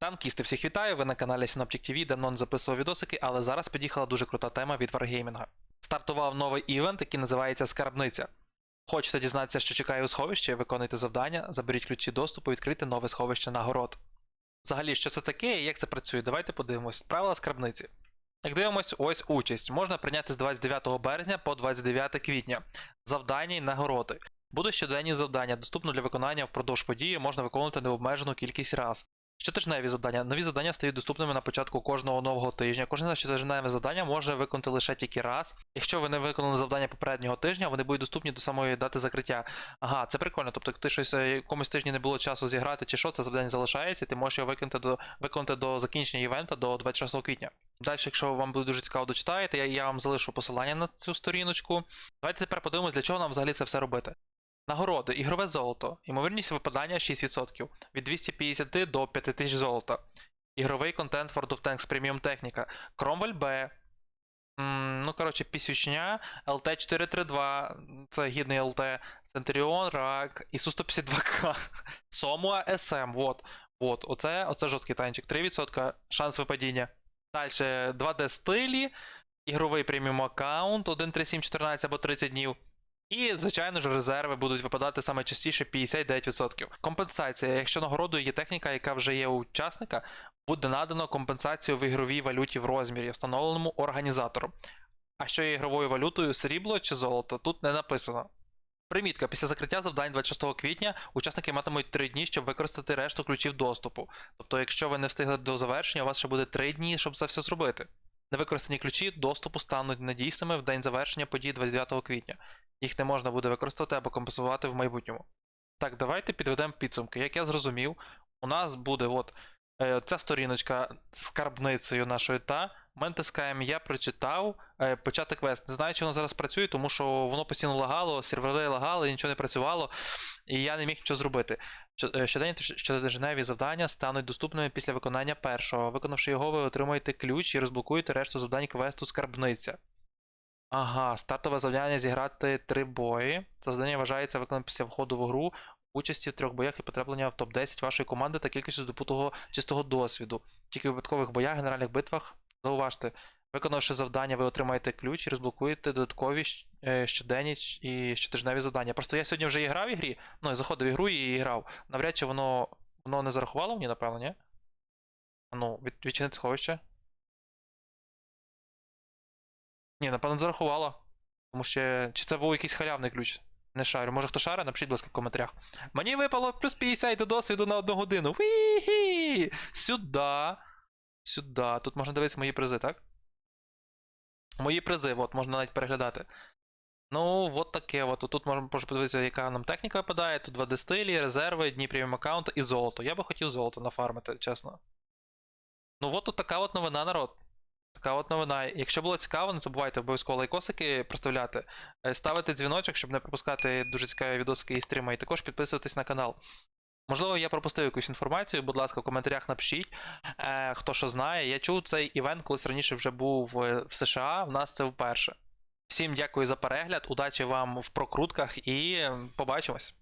Танкісти, всіх вітаю! Ви на каналі Synoptic TV, давно не записував відосики, але зараз під'їхала дуже крута тема від Wargaming. Стартував новий івент, який називається Скарбниця. Хочете дізнатися, що чекає у сховищі? Виконуйте завдання, заберіть ключі доступу, відкрити нове сховище нагород. Взагалі, що це таке і як це працює? Давайте подивимось. Правила скарбниці. Як дивимось, ось участь. Можна прийняти з 29 березня по 29 квітня. Завдання і нагороди. Будуть щоденні завдання, доступно для виконання впродовж події, можна виконувати необмежену кількість раз. Щотижневі завдання. Нові завдання стають доступними на початку кожного нового тижня. Кожне щотижневе завдання може виконати лише тільки раз. Якщо ви не виконали завдання попереднього тижня, вони будуть доступні до самої дати закриття. Ага, це прикольно. Тобто, ти щось е, якомусь тижні не було часу зіграти, чи що, це завдання залишається, ти можеш його виконати до виконати до закінчення івента до 26 квітня. Далі, якщо вам буде дуже цікаво дочитаєте, я, я вам залишу посилання на цю сторіночку. Давайте тепер подивимось, для чого нам взагалі це все робити. Нагороди, ігрове золото. Ймовірність випадання 6%. Від 250 до 5000 золота. Ігровий контент World of Tanks Premium техніка. Кромвель Б. Ну, коротше, пісючня, LT432, це гідний ЛТ, Центуріон, Рак, ісу 152К, Сомуа СМ. Вот. Вот. Оце, оце жорсткий танчик. 3% шанс випадіння. Далі 2D стилі, ігровий преміум аккаунт, 13714 або 30 днів. І, звичайно ж, резерви будуть випадати саме частіше 59%. Компенсація. Якщо нагородою є техніка, яка вже є у учасника, буде надано компенсацію в ігровій валюті в розмірі, встановленому організатором. А що є ігровою валютою, срібло чи золото, тут не написано. Примітка. Після закриття завдань 26 квітня учасники матимуть 3 дні, щоб використати решту ключів доступу. Тобто, якщо ви не встигли до завершення, у вас ще буде 3 дні, щоб це все зробити. Невикористані ключі доступу стануть недійсними в день завершення подій 29 квітня. Їх не можна буде використати або компенсувати в майбутньому. Так, давайте підведемо підсумки. Як я зрозумів, у нас буде от е, ця сторіночка з скарбницею нашої та. Ми натискаємо Я прочитав, е, почати квест. Не знаю, чи воно зараз працює, тому що воно постійно лагало, сервери лагали, нічого не працювало, і я не міг нічого зробити. Що- Щоденні та щотижневі завдання стануть доступними після виконання першого. Виконавши його, ви отримуєте ключ і розблокуєте решту завдань квесту скарбниця. Ага, стартове завдання зіграти три бої. Це завдання вважається виконаним після входу в гру, участі в трьох боях і потраплення в топ-10 вашої команди та кількістю здобутого чистого досвіду. Тільки в випадкових боях, генеральних битвах, зауважте, виконавши завдання, ви отримаєте ключ і розблокуєте додаткові е, щоденні і щотижневі завдання. Просто я сьогодні вже і грав в ігрі, ну, я заходив в ігру і грав. Навряд чи воно, воно не зарахувало мені, напевно, ні? Ну, від, відчинити сховище. Ні, напевно, зарахувало. Тому що. Чи це був якийсь халявний ключ? Не шарю. Може хто шарить, напишіть, будь ласка, в коментарях. Мені випало плюс 50 до досвіду на одну годину. Ві-хі! Сюди. Сюди. Тут можна дивитися мої призи, так? Мої призи, от, можна навіть переглядати. Ну, от таке. От. Тут можна подивитися, яка нам техніка випадає. Тут 2D стилі, резерви, дні преміум аккаунту і золото. Я би хотів золото нафармити, чесно. Ну, от тут така от новина, народ. Така от новина. Якщо було цікаво, не забувайте обов'язково лайкосики проставляти, е, ставити дзвіночок, щоб не пропускати дуже цікаві відосики і стріми, і також підписуватись на канал. Можливо, я пропустив якусь інформацію, будь ласка, в коментарях напишіть, е, хто що знає. Я чув цей івент, колись раніше вже був в США, в нас це вперше. Всім дякую за перегляд, удачі вам в прокрутках і е, побачимось.